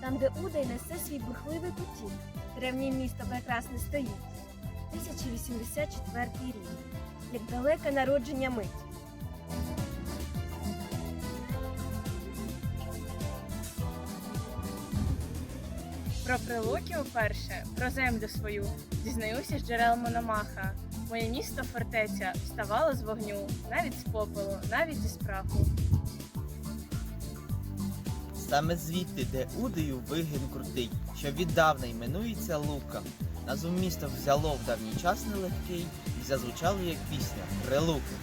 Там, де Удай несе свій бурхливий потік, древнє місто прекрасне стоїть. 1084 рік, як далеке народження мить. Про прилуки вперше, про землю свою, дізнаюся з джерел Мономаха. Моє місто фортеця вставало з вогню, навіть з попелу, навіть із праху. Саме звідти, де Удею вигін крутий, що віддавна іменується Лука. Назву місто взяло в давній час нелегкий і зазвучало як пісня Прилуки.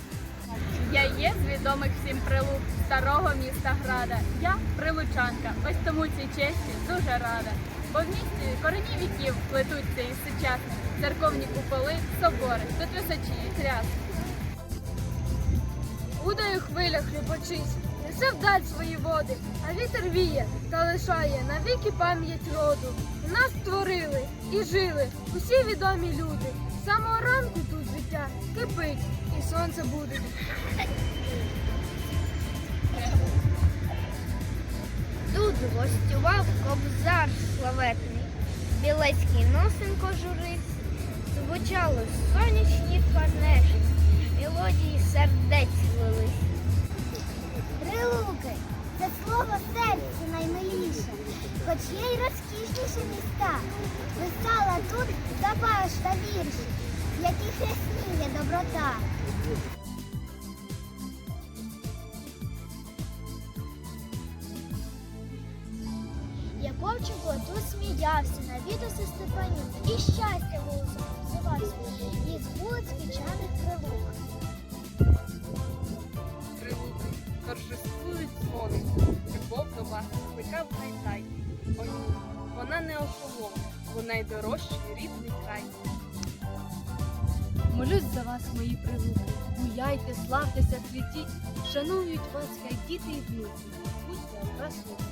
Я є з відомих всім прилук старого міста Града. Я прилучанка, ось тому цій честі дуже рада. Бо в місті корені віків плетуться із сучасних, церковні куполи, собори, тут височі і тряс. Удаю хвиля хлюпочись, несе вдаль свої води, а вітер віє та лишає навіки пам'ять роду. Нас створили і жили усі відомі люди. З самого ранку тут життя кипить, і сонце буде. Тут гостював кобзар славетний, білецький носенко журився, звучало сонячні панежі, мелодії сердець є й розкішніші міста. Писала тут Забаш та вірші, в яких ясніє доброта. Яковчику тут сміявся, навідався Степанів і щастя голосом взивався, і з вулиць печаних прилук. Торжествують дзвони, любов до вас кликав вона не охолоне, бо найдорожчий рідний край. Молюсь за вас, мої прилуки. Гуляйте, славтеся, цвітіть, шанують вас хай діти і внуки. Будьте образливі.